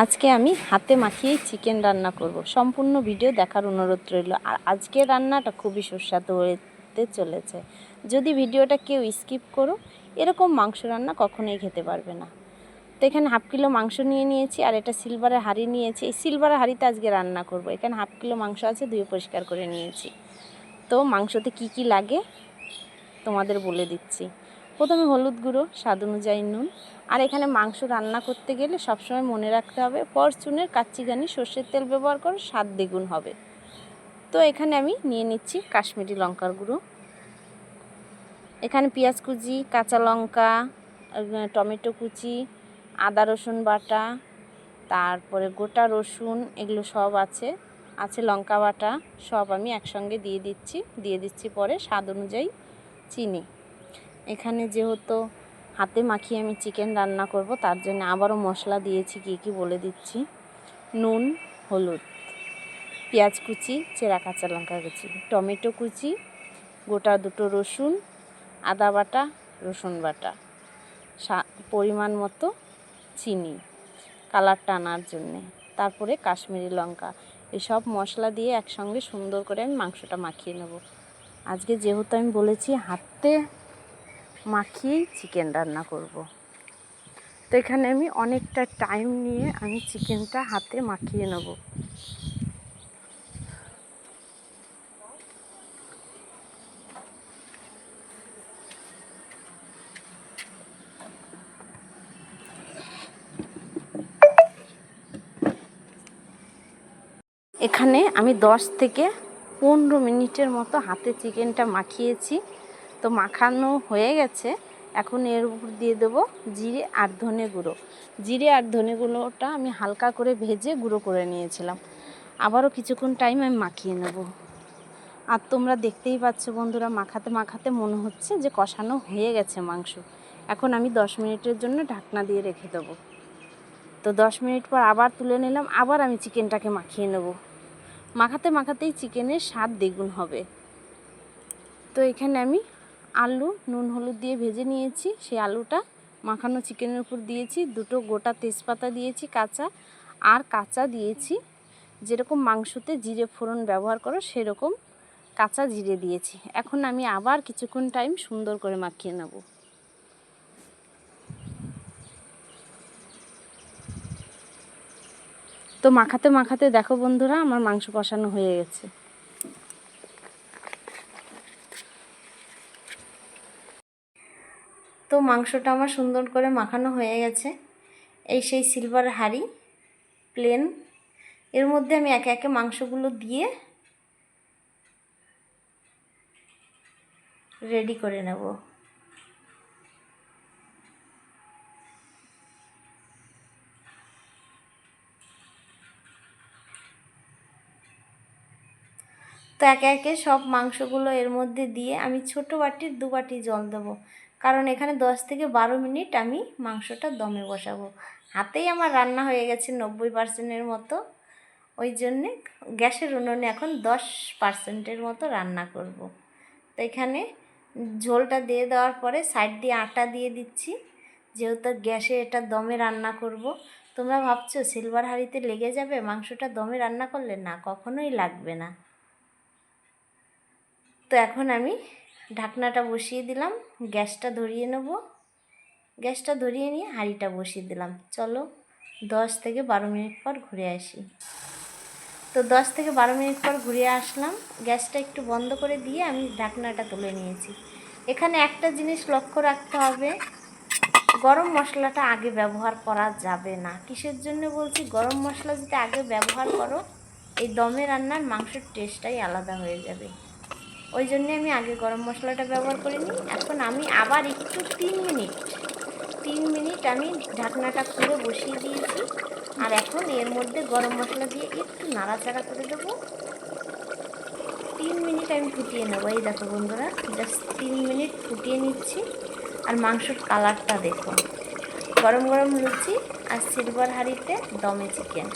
আজকে আমি হাতে মাখিয়ে চিকেন রান্না করব। সম্পূর্ণ ভিডিও দেখার অনুরোধ রইল। আর আজকের রান্নাটা খুবই সুস্বাদু হতে চলেছে। যদি ভিডিওটা কেউ স্কিপ করো, এরকম মাংস রান্না কখনোই খেতে পারবে না। তো এখানে হাফ কিলো মাংস নিয়ে নিয়েছি, আর এটা সিলভারের হাঁড়ি নিয়েছি। এই সিলভারের হাঁড়িতে আজকে রান্না করব। এখানে হাফ কিলো মাংস আছে ধুয়ে পরিষ্কার করে নিয়েছি। তো মাংসতে কি কি লাগে, তোমাদের বলে দিচ্ছি। প্রথমে হলুদ গুঁড়ো, স্বাদ অনুযায়ী নুন। আর এখানে মাংস রান্না করতে গেলে সবসময় মনে রাখতে হবে ফরচুনের কাচ্চিঘানি সর্ষের তেল ব্যবহার করো স্বাদ দ্বিগুণ হবে। তো এখানে আমি নিয়ে নিচ্ছি কাশ্মীরি লঙ্কার গুঁড়ো। এখানে পেঁয়াজ কুচি, কাঁচা লঙ্কা টমেটো কুচি, আদা রসুন বাটা, তারপরে গোটা রসুন, এগুলো সব আছে। আছে লঙ্কা বাটা, সব আমি একসঙ্গে দিয়ে দিচ্ছি। দিয়ে দিচ্ছি পরে স্বাদ অনুযায়ী চিনি। এখানে যেহেতু হাতে মাখিয়ে আমি চিকেন রান্না করব, তার জন্য আবারও মশলা দিয়েছি, কী কী বলে দিচ্ছি। নুন, হলুদ, পেঁয়াজ কুচি, চেরা কাঁচা লঙ্কা কুচি, টমেটো কুচি, গোটা দুটো রসুন, আদা বাটা, রসুন বাটা পরিমাণ মতো চিনি, কালারটা আনার জন্যে। তারপরে কাশ্মীরি লঙ্কা, এসব মশলা দিয়ে একসঙ্গে সুন্দর করে আমি মাংসটা মাখিয়ে নেব। আজকে যেহেতু আমি বলেছি হাতে মাখিয়েই চিকেন রান্না করব। তো এখানে আমি অনেকটা টাইম নিয়ে আমি চিকেনটা হাতে মাখিয়ে নেব এখানে আমি দশ থেকে পনেরো মিনিটের মতো হাতে চিকেনটা মাখিয়েছি তো মাখানো হয়ে গেছে। এখন এর উপর দিয়ে দেবো জিরে আর ধনে গুঁড়ো। জিরে আর ধনে গুঁড়োটা আমি হালকা করে ভেজে গুঁড়ো করে নিয়েছিলাম। আবারও কিছুক্ষণ টাইম আমি মাখিয়ে নেব। আর তোমরা দেখতেই পাচ্ছ বন্ধুরা, মাখাতে মাখাতে মনে হচ্ছে যে কষানো হয়ে গেছে মাংস। এখন আমি দশ মিনিটের জন্য ঢাকনা দিয়ে রেখে দেবো। তো দশ মিনিট পর আবার তুলে নিলাম, আবার আমি চিকেনটাকে মাখিয়ে নেব। মাখাতে মাখাতেই চিকেনের স্বাদ দ্বিগুণ হবে। তো এখানে আমি আলু, নুন, হলুদ দিয়ে ভেজে নিয়েছি। সেই আলুটা মাখানো চিকেনের উপর দিয়েছি। দুটো গোটা তেজপাতা দিয়েছি কাঁচা আর কাঁচা দিয়েছি। যেরকম মাংসতে জিরে ফোড়ন ব্যবহার করো, সেরকম কাঁচা জিরে দিয়েছি। এখন আমি আবার কিছুক্ষণ টাইম সুন্দর করে মাখিয়ে নেব। তো মাখাতে মাখাতে দেখো বন্ধুরা, আমার মাংস কষানো হয়ে গেছে। তো মাংসটা আমার সুন্দর করে মাখানো হয়ে গেছে। এই সেই সিলভার হাঁড়ি প্লেন এর মধ্যে আমি একে একে মাংসগুলো দিয়ে রেডি করে নেব। তো একে একে সব মাংসগুলো এর মধ্যে দিয়ে আমি ছোট বাটির দু বাটি জল দেবো। কারণ এখানে দশ থেকে বারো মিনিট আমি মাংসটা দমে বসাবো। হাতেই আমার রান্না হয়ে গেছে নব্বই পার্সেন্টের মতো। ওই জন্যে গ্যাসের উনুনে এখন দশ পার্সেন্টের মতো রান্না করব। তো এখানে ঝোলটা দিয়ে দেওয়ার পরে সাইড দিয়ে আটা দিয়ে দিচ্ছি। যেহেতু গ্যাসে এটা দমে রান্না করব। তোমরা ভাবছ সিলভার হাঁড়িতে লেগে যাবে মাংসটা দমে রান্না করলে? না, কখনোই লাগবে না। তো এখন আমি ঢাকনাটা বসিয়ে দিলাম, গ্যাসটা ধরিয়ে নেব। গ্যাসটা ধরিয়ে নিয়ে হাঁড়িটা বসিয়ে দিলাম। চলো, দশ থেকে বারো মিনিট পর ঘুরে আসি। তো দশ থেকে বারো মিনিট পর ঘুরে আসলাম। গ্যাসটা একটু বন্ধ করে দিয়ে আমি ঢাকনাটা তুলে নিয়েছি। এখানে একটা জিনিস লক্ষ্য রাখতে হবে, গরম মশলাটা আগে ব্যবহার করা যাবে না। কিসের জন্য বলছি? গরম মশলা যদি আগে ব্যবহার করো, এই দমে রান্নার মাংসের টেস্টটাই আলাদা হয়ে যাবে। ওই জন্যে আমি আগে গরম মশলাটা ব্যবহার করিনি, এখন আমি আবার একটু তিন মিনিট তিন মিনিট আমি ঢাকনাটা খুলে বসিয়ে দিয়েছি, আর এখন এর মধ্যে গরম মশলা দিয়ে একটু নাড়াচাড়া করে দেবো। তিন মিনিট আমি ফুটিয়ে নেব, এই দেখো বন্ধুরা জাস্ট তিন মিনিট ফুটিয়ে নিচ্ছি, আর মাংসর কালারটা দেখো। গরম গরম লুচি আর সিলভার হাঁড়িতে দমে চিকেন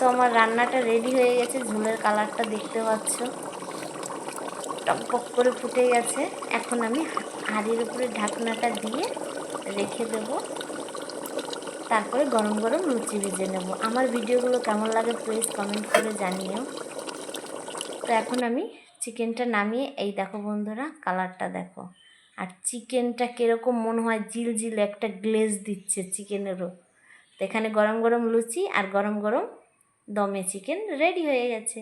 তো আমার রান্নাটা রেডি হয়ে গেছে, ঝোলের কালারটা দেখতে পাচ্ছ। টকবক করে ফুটে গেছে। এখন আমি হাঁড়ির উপরে ঢাকনাটা দিয়ে রেখে দেবো। তারপরে গরম গরম লুচি ভেজে নেব। আমার ভিডিওগুলো কেমন লাগে প্লিজ কমেন্ট করে জানিও। তো এখন আমি চিকেনটা নামিয়ে, এই দেখো বন্ধুরা কালারটা দেখো। আর চিকেনটা কীরকম মনে হয় জিল জিল একটা গ্লেজ দিচ্ছে চিকেনেরও। তো এখানে গরম গরম লুচি আর গরম গরম দমে চিকেন রেডি হয়ে গেছে।